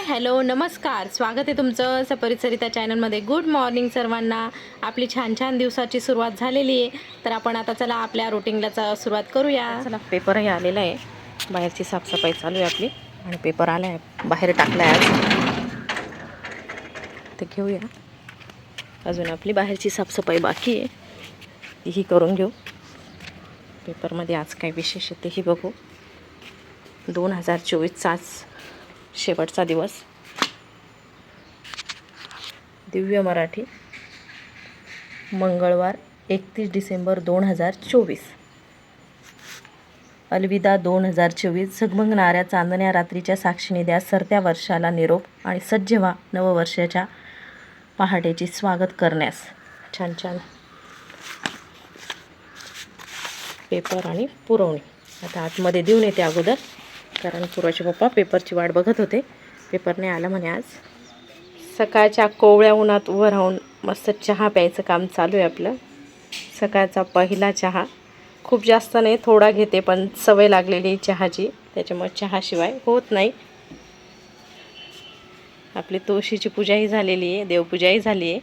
Hi hello नमस्कार. स्वागत आहे तुमचं सपरिसरिता चॅनलमध्ये. गुड मॉर्निंग सर्वांना. आपली छान छान दिवसाची सुरुवात झालेली आहे. तर आपण आता चला आपल्या रुटीनला सुरुवात करूया. चला पेपरही आलेला आहे. बाहेरची साफसफाई चालू आहे आपली. आणि पेपर आला आहे बाहेर टाकला आहे आज. ते घेऊया. अजून आपली बाहेरची साफसफाई बाकी आहे. तीही करून घेऊ. पेपरमध्ये आज काय विशेष आहे तेही बघू. दोन हजार चोवीसचाच शेवटचा दिवस. दिव्य मराठी. मंगळवार एकतीस डिसेंबर दोन हजार चोवीस. अलविदा दोन हजार चोवीस. झगमगणाऱ्या चांदण्या रात्रीच्या साक्षीने द्या सरत्या वर्षाला निरोप आणि सज्ज व्हा नववर्षाच्या पहाटेचे स्वागत करण्यास. छान छान. पेपर आणि पुरवणी. आता आतमध्ये देऊन येते अगोदर. कारण पूर्वाचे पप्पा पेपरची वाट बघत होते. पेपर नाही आला म्हणे आज. सकाळच्या कोवळ्या उन्हात उभं राहून मस्त चहा प्यायचं काम चालू आहे आपलं. सकाळचा पहिला चहा. खूप जास्त नाही थोडा घेते पण सवय लागलेली आहे चहाची. त्याच्यामुळे चहाशिवाय होत नाही. आपली तुळशीची पूजाही झालेली आहे देवपूजाही झाली आहे.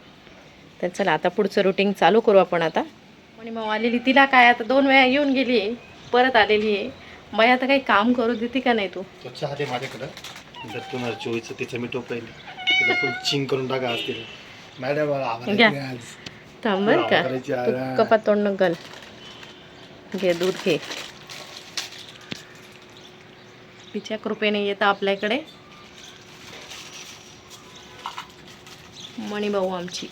तर चला आता पुढचं रुटीन चालू करू आपण आता. आणि मग आलेली तिला काय? आता दोन वेळा येऊन गेली आहे. परत आलेली आहे. मग आता काही काम करू देते का नाही तू? तो चहा दे माझ्याकडं. जर तुम्हाला चोवीसचं तिचं मी टोपलं तिला फुल चिंग करून टाका आज तिला. मॅडम आवाज येत घ्या. नाही आज. थांब बरं का. तू आहे. कपात तोंड गल. घे दूध घे. तिच्या कृपेने येतं आपल्याकडे. मणीभाऊ आमची.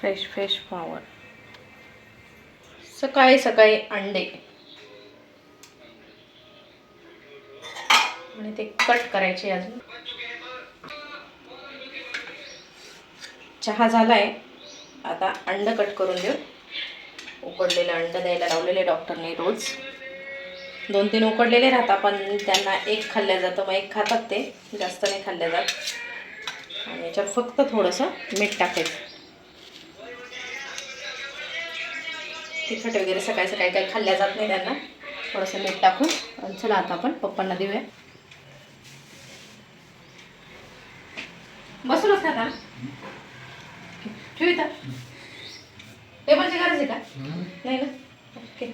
फ्रेश फ्रेश फ्लावर सकाळी सकाळी अंडे. आणि ते कट करायचे अजून. चहा झालाय. आता अंड कट करून देऊ. उकडलेलं अंड द्यायला लावलेले डॉक्टरने रोज. दोन तीन उकडलेले राहतात पण त्यांना एक खाल्ल्या जातं मग एक खातात ते. जास्त नाही खाल्ल्या जात. आणि याच्यात फक्त थोडंसं मीठ टाकायचं. तिखट वगैरे सकाळी सकाळी काही खाल्ल्या जात नाही त्यांना. थोडंसं मीठ टाकून. आणि चला आता आपण पप्पांना देऊया. बसूनच खाता ठेवू इथं. टेबलची गरज आहे का? नाही ना ओके.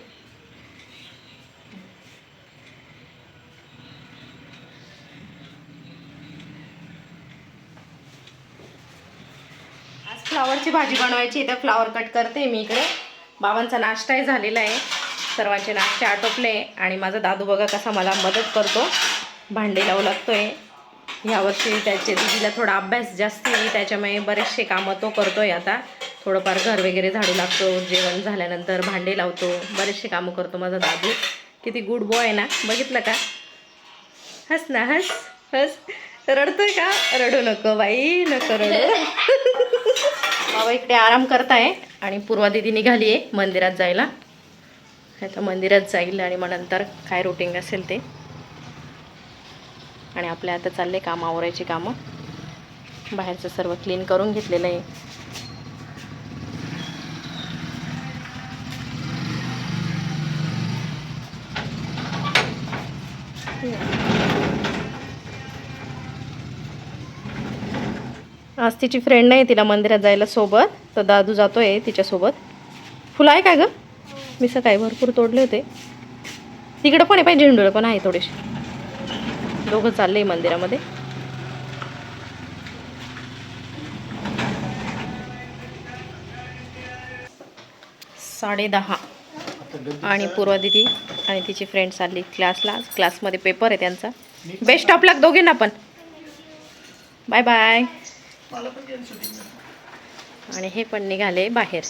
आज फ्लावरची भाजी बनवायची आहे तर फ्लावर कट करते मी इकडे. बाबांचा नाश्ताही झालेला आहे. सर्वांचे नाश्ते आटोपले आणि माझा दादू बघा कसा मला मदत करतो. भांडे लावू लागतोय. यावर्षी त्याचे दिदीला थोडा अभ्यास जास्त आहे त्याच्यामुळे बरेचसे कामं तो करतोय आता. थोडंफार घर वगैरे झाडू लागतो जेवण झाल्यानंतर भांडे लावतो बरेचसे कामं करतो माझा दादू. किती गुड बॉय आहे ना बघितलं का? हस ना हस हस. रडतोय का? रडू नको बाई नको रडू. बाबा इकडे आराम करताय. आणि पूर्वा दिदी निघाली आहे मंदिरात जायला. आता मंदिरात जाईल आणि मग नंतर काय रुटीन असेल ते. आणि आपल्या आता चालले काम आवरायची कामं. बाहेरचं सर्व क्लीन करून घेतलेलं आहे. आज तिची फ्रेंड नाही तिला मंदिरात जायला सोबत. तर दादू जातोय तिच्यासोबत. फुलं आहे का गं? मी सकाळी भरपूर तोडले होते. तिकडं पण आहे पाहिजे झेंडूळ पण आहे थोडेसे. दोघं चालले मंदिरामध्ये. साडे दहा. आणि पूर्वा दिदी आणि तिची फ्रेंड चालली क्लासला क्लासमध्ये पेपर आहे त्यांचा. बेस्ट ऑफ लक दोघींना पण. Bye bye. आणि हे पण निघाले बाहेर.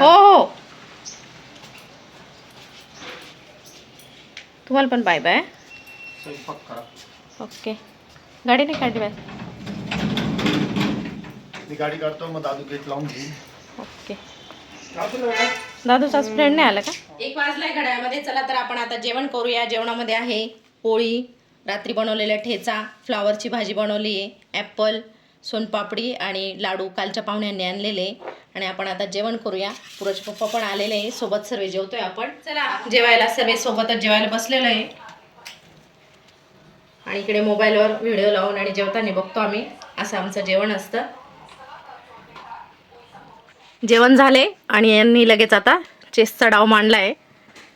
हो. हो. तुम्हाला पण बाय बाय. ओके गाडी नाही काढली बाय मी गाडी काढतो मग दादू गेट लावून घेईन. ओके. दादूचाच फ्रेंड नाही आला का? एक वाजलाय घड्याळमध्ये. चला तर आपण आता जेवण करूया. जेवणामध्ये आहे पोळी रात्री बनवलेला ठेचा फ्लावरची भाजी बनवली आहे ॲपल सोनपापडी आणि लाडू कालच्या पाहुण्यांनी आणलेले. आणि आपण आता जेवण करूया. पुरज पप्पा पण आलेले आहे. सोबत सर्व जेवतोय आपण. चला. जेवायला सर्व सोबतच जेवायला बसलेलो आहे. आणि इकडे मोबाईलवर व्हिडिओ लावून आणि जेवताना बघतो आम्ही. असं आमचं जेवण असतं. जेवण झाले आणि यांनी लगेच आता चेसचा डाव मांडला आहे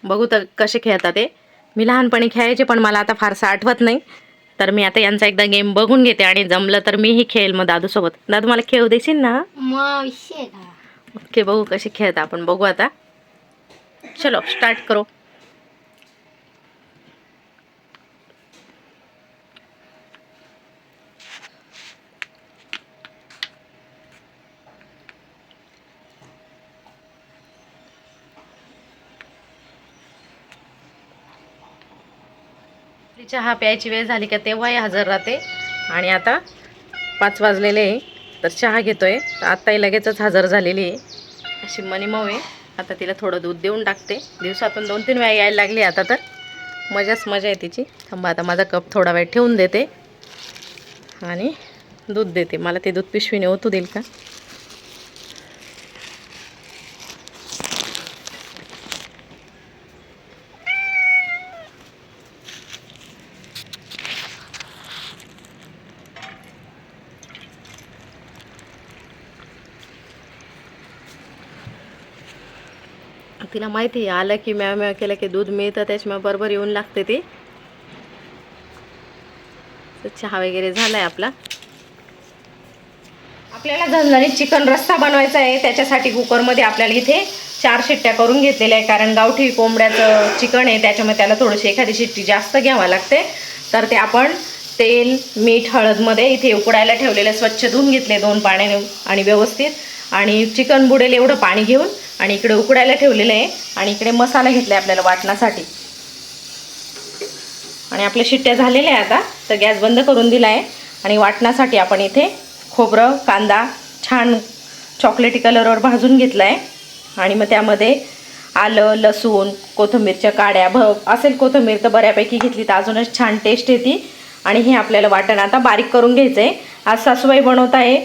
बघू तर कसे खेळतात ते. मी लहानपणी खेळायचे पण मला आता फारसं आठवत नाही. तर मी आता यांचा एकदा गेम बघून घेते आणि जमलं तर मीही खेळेल मग दादूसोबत. दादू मला खेळू देशील ना? ओके बघू कसे खेळतात आपण. बघू आता. चलो स्टार्ट करो. चहा प्यायची वेळ झाली का तेव्हाही हजर राहते. आणि आता पाच वाजलेले आहे तर चहा घेतोय. तर आत्ताही लगेचच हजर झालेली आहे. अशी मनी मऊ आहे. आता तिला थोडं दूध देऊन टाकते. दिवसातून दोन तीन वेळा यायला लागली आता तर. मजाच मजा आहे तिची. थांबा आता माझा कप थोडा वेळ ठेवून देते. आणि दूध देते. मला ते दूध पिशवीने ओतू देईल का? तिला माहिती आहे. आलं की म्या म्या केलं की दूध मिळतं त्याच्यामुळे बरोबर येऊन लागते ते. चहा वगैरे झालाय आपला. आपल्याला झणझणीत चिकन रस्सा बनवायचा आहे. त्याच्यासाठी कुकरमध्ये आपल्याला इथे चार शिट्ट्या करून घेतलेल्या आहे. कारण गावठी कोंबड्याचं चिकन आहे. त्याच्यामुळे त्याला थोडीशी एखादी शिट्टी जास्त घ्यावं लागते. तर ते आपण तेल मीठ हळदमध्ये इथे उकडायला ठेवलेलं स्वच्छ धुवून घेतले दोन पाण्याने आणि व्यवस्थित. आणि चिकन बुडेल एवढं पाणी घेऊन आणि इकडे उकडायला ठेवलेलं आहे. आणि इकडे मसाला घेतला आहे आपल्याला वाटण्यासाठी आणि आपल्या शिट्ट्या झालेल्या आहे आता. तर गॅस बंद करून दिला आहे आणि वाटण्यासाठी आपण इथे खोबरं कांदा छान चॉकलेटी कलरवर भाजून घेतला आहे आणि मग त्यामध्ये आलं लसूण कोथिंबीरच्या काड्या भ असेल कोथिंबीर तर बऱ्यापैकी घेतली तर अजूनच छान टेस्ट येते. आणि हे आपल्याला वाटण आता बारीक करून घ्यायचं आहे आज सासूबाई बनवत आहे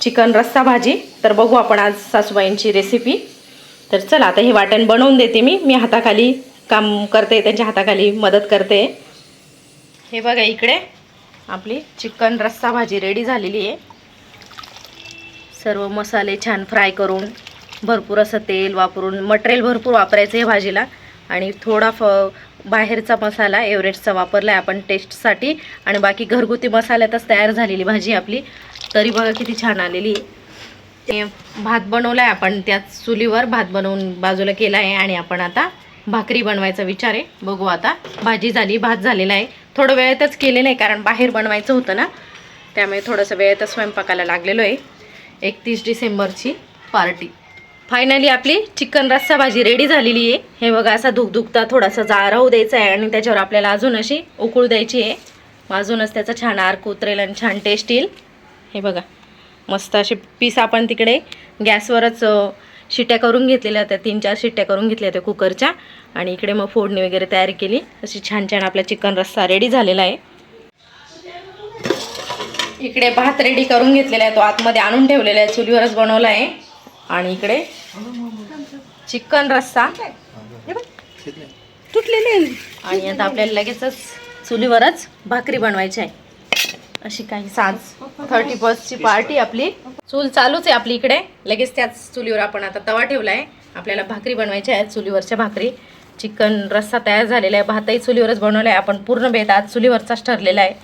चिकन रस्सा भाजी. तर बघू आपण आज सासूबाईंची रेसिपी तर चला आता हे वाटण बनवून देते मी. मी हाताखाली काम करते त्यांच्या हाताखाली मदत करते. हे बघा इकडे आपली चिकन रस्सा भाजी रेडी झालेली आहे. सर्व मसाले छान फ्राय करून भरपूर असं तेल वापरून मटेरियल भरपूर वापरायचं आहे भाजीला. आणि थोडा फ बाहेरचा मसाला एव्हरेस्टचा वापरला आहे आपण टेस्टसाठी आणि बाकी घरगुती मसाल्यातच तयार झालेली भाजी आपली. तरी बघा किती छान आलेली आहे. भात बनवला आहे आपण त्याच चुलीवर भात बनवून बाजूला केला आहे आणि आपण आता भाकरी बनवायचा विचार आहे. बघू आता भाजी झाली भात झालेला आहे. थोडं वेळेतच केलेलं आहे कारण बाहेर बनवायचं होतं ना. त्यामुळे थोडंसं वेळेतच स्वयंपाकाला लागलेलो आहे. एकतीस डिसेंबरची पार्टी. फायनली आपली चिकन रस्सा भाजी रेडी झालेली आहे. हे बघा असा धुकधुकता थोडासा जारा होऊ द्यायचा आहे आणि त्याच्यावर आपल्याला अजून अशी उकळू द्यायची आहे. अजूनच त्याचा छान आर्क उतरेल आणि छान टेस्ट येईल. हे बघा. मस्त असे पीस आपण तिकडे गॅसवरच अ, शिट्ट्या करून घेतलेल्या होत्या. तीन चार शिट्ट्या करून घेतल्या होत्या कुकरच्या. आणि इकडे मग फोडणी वगैरे तयारी केली. अशी छान छान आपला चिकन रस्सा रेडी झालेला आहे. इकडे भात रेडी करून घेतलेला आहे. तो आतमध्ये आणून ठेवलेला आहे. चुलीवरच बनवला आहे. आणि इकडे चिकन रस्सा. तुटलेले. आहे. आणि आता आपल्याला लगेचच चुलीवरच भाकरी बनवायची आहे. अशी काही साज थर्टी फर्स्टची पार्टी आपली. चूल चालूच आहे आपली इकडे. लगेच त्याच चुलीवर आपण आता तवा ठेवला आहे आपल्याला भाकरी बनवायच्या आहेत चुलीवरच्या भाकरी. चिकन रस्सा तयार झालेला आहे. भातही चुलीवरच बनवला आहे आपण पूर्ण बेत आज चुलीवरचाच ठरलेला आहे.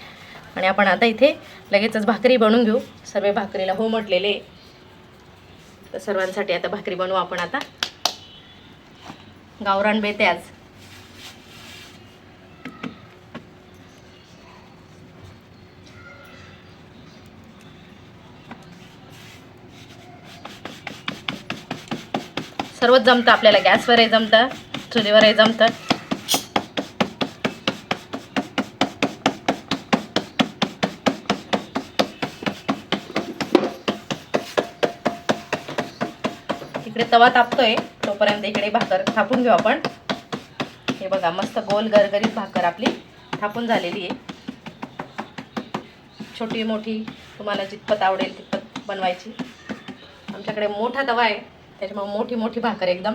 आणि आपण आता इथे लगेचच भाकरी बनवून घेऊ. सर्व भाकरीला हो म्हटलेले. आहे. तर सर्वांसाठी आता भाकरी बनवू आपण आता. गावरान बेत आहे आज. सर्वच जमतं आपल्याला. गॅसवरही जमतं चुलीवरही जमतं. इकडे तवा तापतोय तोपर्यंत इकडे भाकर थापून घेऊ आपण. हे बघा मस्त गोल गरगरीत भाकर आपली थापून झालेली आहे. छोटी मोठी तुम्हाला जितपत आवडेल तितपत बनवायची. आमच्याकडे मोठा तवा आहे. त्याच्यामुळे मोठी मोठी भाकर एकदम.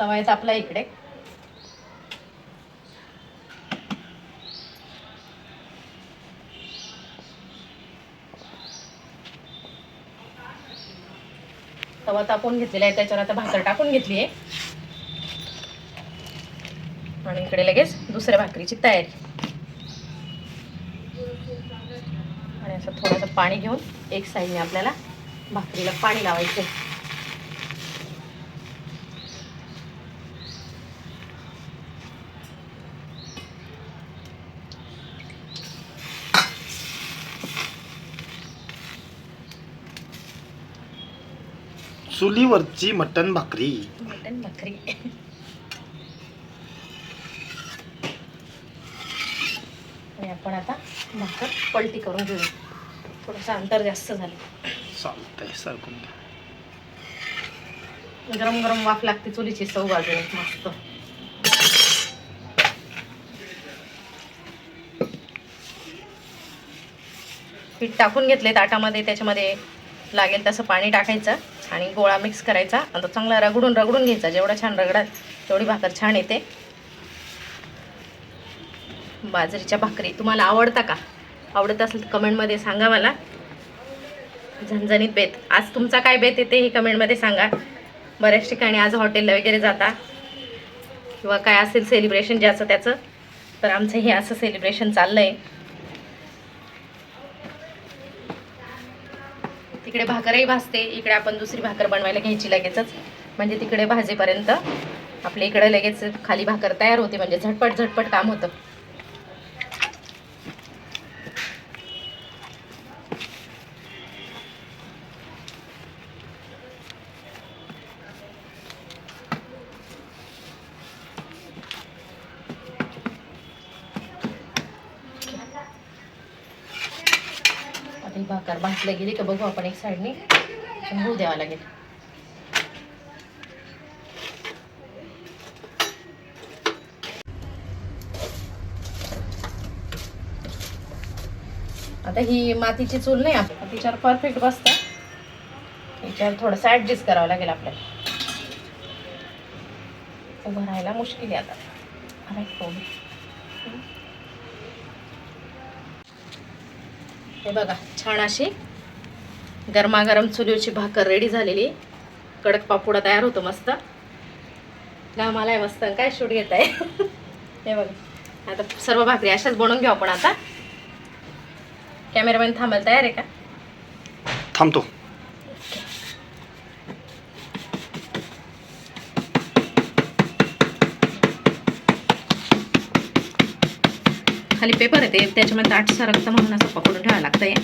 तवा येत आपला इकडे. तवा तापून घेतलेला आहे त्याच्यावर आता भाकर टाकून घेतली आहे. आणि इकडे लगेच दुसऱ्या भाकरीची तयारी. आणि असं थोडंसं पाणी घेऊन एक साईडने आपल्याला भाकरीला पाणी लावायचं चुलीवरची मटण भाकरी. मटन भाकरी. आणि आपण आता भाकर पलटी करून घेऊ. थोडंसं अंतर जास्त झालं. चालतंय. गरम गरम वाफ लागते चुलीची चव बाजूने मस्त. पीठ टाकून घेतले ताटामध्ये त्याच्यामध्ये लागेल तसं पाणी टाकायचं आणि गोळा मिक्स करायचा. आता चांगला रगडून रगडून घ्यायचा. जेवढा छान रगडाल तेवढी भाकर छान येते. बाजरीच्या भाकरी तुम्हाला आवडता का? आवडत असेल तर कमेंटमध्ये सांगा मला. झणझणीत बेत. आज तुमचा काय बेत येते हे कमेंटमध्ये सांगा. बऱ्याच ठिकाणी आज हॉटेलला वगैरे जाता. किंवा काय असेल सेलिब्रेशन ज्याचं त्याचं. तर आमचं हे असं सेलिब्रेशन चाललं आहे तिकडे भाकरही भाजते. इकडे आपण दुसरी भाकर बनवायला घ्यायची लगेचच. म्हणजे तिकडे भाजेपर्यंत आपल्या इकडे लगेच खाली भाकर तयार होते. म्हणजे झटपट झटपट काम होतं. भाकर भाजल्या गेली का बघू आपण एक साईडने होऊ द्यावा लागेल. आता ही मातीची चूल नाही आपण तिच्यावर परफेक्ट बसतं. याच्यावर थोडंसं ॲडजस्ट करावं लागेल आपल्याला. उभं राहायला मुश्किल आहे आता. हे बघा. छान अशी गरमागरम चुलीवरची भाकर रेडी झालेली. कडक पापुडा तयार होतो मस्त. घामाला आहे मस्त. काय शूट घेत आहे हे बघा. आता सर्व भाकरी अशाच बनवून घेऊ आपण आता. कॅमेरामॅन थांबायला तयार आहे का? थांबतो. खाली पेपर येते त्याच्यामध्ये ताट सरकतं म्हणून असं पकडून ठेवावं लागतंय.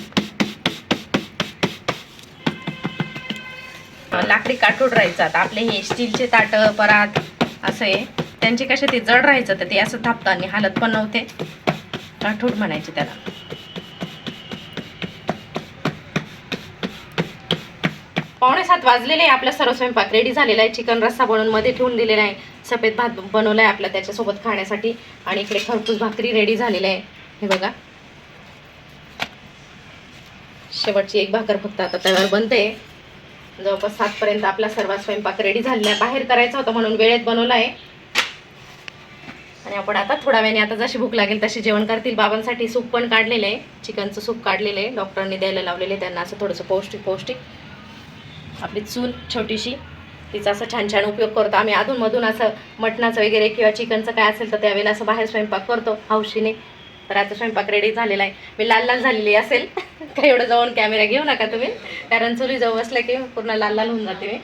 लाकडी काठोड राहायचं. आता आपले हे स्टीलचे ताट परात असं आहे त्यांचे कसे ते जड राहायचं तर ते असं थापतं आणि हालत पण नव्हते. काठोड म्हणायचे त्याला. पावणे सात वाजलेले आहे. आपला सर्व स्वयंपाक रेडी झालेला आहे. चिकन रस्सा बनवून मध्ये ठेवून दिलेला आहे. सफेद भात बनवला आहे आपला त्याच्यासोबत खाण्यासाठी. आणि इकडे खरपूस भाकरी रेडी झालेली आहे. हे बघा. शेवटची एक भाकर फक्त आता तव्यावर बनते. जवळपास सातपर्यंत आपला सर्व स्वयंपाक रेडी झालेला आहे. बाहेर करायचा होता म्हणून वेळेत बनवला आहे आणि आपण आता थोड्या वेळाने आता जशी भूक लागेल तशी जेवण करतील. बाबांसाठी सूप पण काढलेलं आहे. चिकनचं सूप काढलेलं आहे. डॉक्टरांनी द्यायला लावलेलं आहे. त्यांना असं थोडंसं पौष्टिक पौष्टिक आपली चूल छोटीशी तिचा असं छान छान उपयोग करतो. आम्ही अधूनमधून असं मटणाचं वगैरे किंवा चिकनचं काय असेल तर त्यावेळेला असं बाहेर स्वयंपाक करतो हौशीने तर आता स्वयंपाक रेडी झालेला आहे. मी लाल लाल झालेली असेल. काही एवढं जाऊन कॅमेरा घेऊ नका तुम्ही. कारण चुली जाऊ बसल्या की पूर्ण लाल लाल होऊन जाते मी.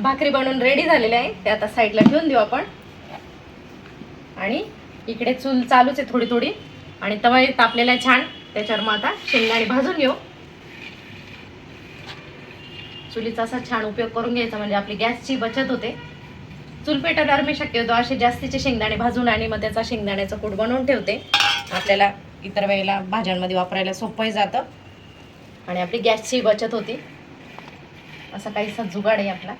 भाकरी बनवून रेडी झालेली आहे. ते आता साईडला ठेवून देऊ आपण. आणि इकडे चूल चालूच आहे थोडी थोडी. आणि तवा तापलेला आहे छान. त्याच्यावर मग आता शेंगदाणे भाजून घेऊ. चुलीचा असा छान उपयोग करून घ्यायचा म्हणजे आपली गॅसची बचत होते. चूल पेटवल्यावर मी शक्यतो असे जास्तीचे शेंगदाणे भाजून आणि मग त्याचा शेंगदाण्याचा कूट बनवून ठेवते. आपल्याला इतर वेळेला भाज्यांमध्ये वापरायला सोपंही जातं. आणि आपली गॅसची बचत होती. असा काहीसा जुगाड आहे आपला.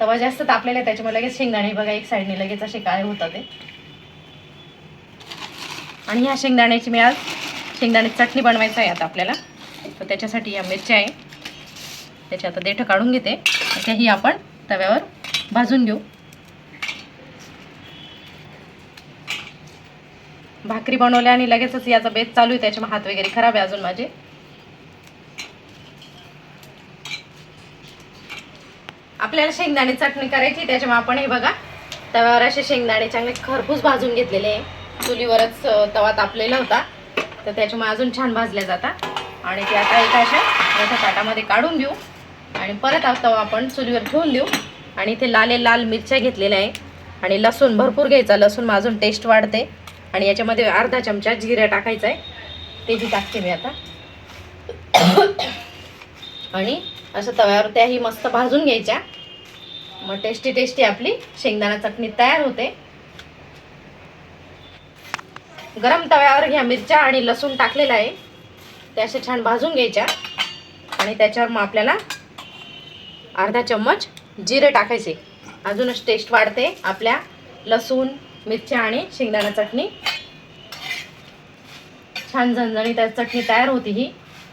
तवा जास्त तापलेला आहे त्याच्यामुळे लगेच शेंगदाणे बघा एक साईडने लगेच असे काळे होतात ते. आणि ह्या शेंगदाण्याची मी आज शेंगदाणे चटणी बनवायचं आहे आता आपल्याला. तर त्याच्यासाठी या मिरच्या आहे. त्याची आता देठं काढून घेते. त्याही आपण तव्यावर भाजून घेऊ. भाकरी बनवल्या आणि लगेचच याचा बेत चालू आहे. त्याच्यामुळे हात वगैरे खराब आहे अजून माझे. आपल्याला शेंगदाणे चटणी करायची त्याच्यामुळे आपण हे बघा तव्यावर असे शेंगदाणे चांगले खरपूस भाजून घेतलेले आहे. चुलीवरच तवा तापलेला होता. तर त्याच्यामुळे अजून छान भाजल्या जातात. आणि ते आता एका अशा मोठ्या ताटामध्ये काढून देऊ आणि परत आता आपण चुलीवर ठेवून देऊ. आणि इथे लाले लाल मिरच्या घेतलेल्या आहे. आणि लसूण भरपूर घ्यायचा. लसूण माझून टेस्ट वाढते. आणि याच्यामध्ये अर्धा चमचा जिरा टाकायचा आहे. तेही टाकते मी आता. आणि असं तव्यावर त्याही मस्त भाजून घ्यायच्या. मग टेस्टी टेस्टी आपली शेंगदाणा चटणी तयार होते. गरम तव्यावर ह्या मिरच्या आणि लसूण टाकलेला आहे. त्या अशा छान भाजून घ्यायच्या. आणि त्याच्यावर मग आपल्याला अर्धा चम्मच जिरे टाकायचे. अजूनच टेस्ट वाढते. आपल्या लसूण मिरच्या आणि शेंगदाणा चटणी. छान झणझणीत चटणी तयार होती ही.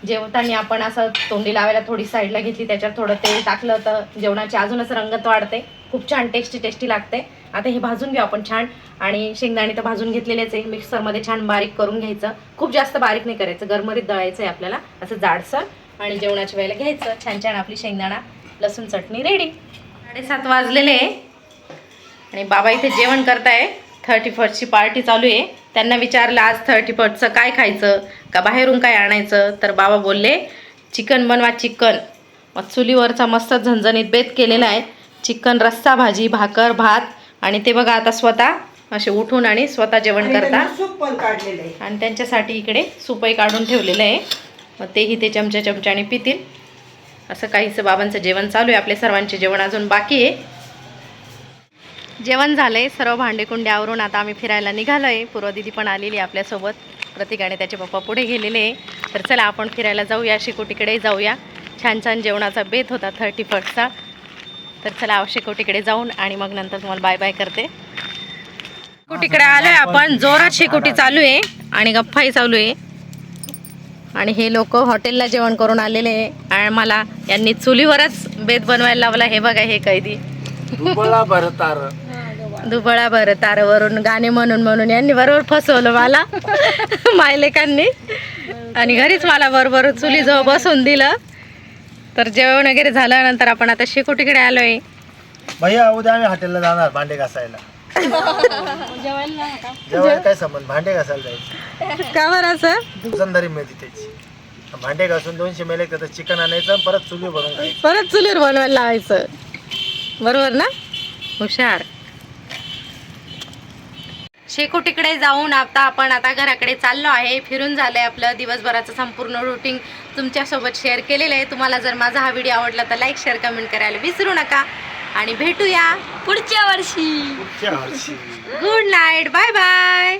जेवताना आपण असं तोंडी लावायला थोडी साईडला घेतली त्याच्यावर थोडं तेल टाकलं तर जेवणाची अजूनच रंगत वाढते. खूप छान टेस्टी टेस्टी लागते. आता हे भाजून घेऊ आपण छान. आणि शेंगदाणे तर भाजून घेतलेलेच आहे. मिक्सरमध्ये छान बारीक करून घ्यायचं. खूप जास्त बारीक नाही करायचं. गरमरीत दळायचं आहे आपल्याला. असं जाडसर आणि जेवणाच्या वेळेला घ्यायचं. छान छान आपली शेंगदाणा लसूण चटणी रेडी साडेसात वाजलेले आहे. आणि बाबा इथे जेवण करताय. थर्टी फर्स्टची पार्टी चालू आहे. त्यांना विचारलं आज थर्टी फर्स्टचं काय खायचं? का बाहेरून काय आणायचं? तर बाबा बोलले चिकन बनवा चिकन. मग चुलीवरचा मस्त झणझणीत बेत केलेला आहे. चिकन रस्सा भाजी भाकर भात आणि ते बघा आता स्वतः असे उठून आणि स्वतः जेवण करता सूप पण काढलेलं आहे. आणि त्यांच्यासाठी इकडे सुपही काढून ठेवलेलं आहे. मग तेही ते चमच्या चमच्याने पितील. असं काहीसं बाबांचं जेवण चालू आहे. आपल्या सर्वांचे जेवण अजून बाकी आहे. जेवण झालंय. सर्व भांडेकुंडे आवरून आता आम्ही फिरायला निघालो आहे पूर्वदिदी पण आलेली आहे आपल्यासोबत. प्रतीकाने त्याचे पप्पा पुढे गेलेले आहे. तर चला आपण फिरायला जाऊया. शिकोटीकडे जाऊया. छान छान जेवणाचा बेत होता. थर्टी फर्स्टचा तर चला शिकोटीकडे जाऊन आणि मग नंतर तुम्हाला बाय बाय करते. शिकोटीकडे आलोय आपण. जोरात शिकोटी चालू आहे आणि गप्पाही चालू आहे. आणि हे लोक हॉटेलला जेवण करून आलेले आहे. आणि मला यांनी चुलीवरच बेत बनवायला लावला हे बघा हे कैदी. दुबळा भरतार दुबळा भर तारवरून गाणे म्हणून म्हणून यांनी बरोबर फसवलं मला मायलेकांनी. आणि घरीच मला बरोबर चुलीजवळ बसवून दिलं. तर जेवण वगैरे झाल्यानंतर आपण आता शेकोटीकडे आलोय. भैया उद्या आम्ही हॉटेलला जाणार भांडे घासायला. जेवायला काय संबंध? भांडे घासायला जायचं. का बरं असं? वजनदारी मिळते त्याची. भांडे घासून दोनशे मेले त्याचं चिकन आणायचं आणि परत चुली भरून खायचं. परत चुलीवर बनवायला लावायचं. बरोबर ना? हुशार. शेकोटीकडे जाऊन आता आपण आता घराकडे चाललो आहे. फिरून झालंय आपलं दिवसभराचं संपूर्ण रुटीन तुमच्यासोबत शेअर केलेलं आहे. तुम्हाला जर माझा हा व्हिडिओ आवडला तर लाईक शेअर कमेंट करायला विसरू नका. आणि भेटूया पुढच्या वर्षी. पुढच्या वर्षी. Good night bye bye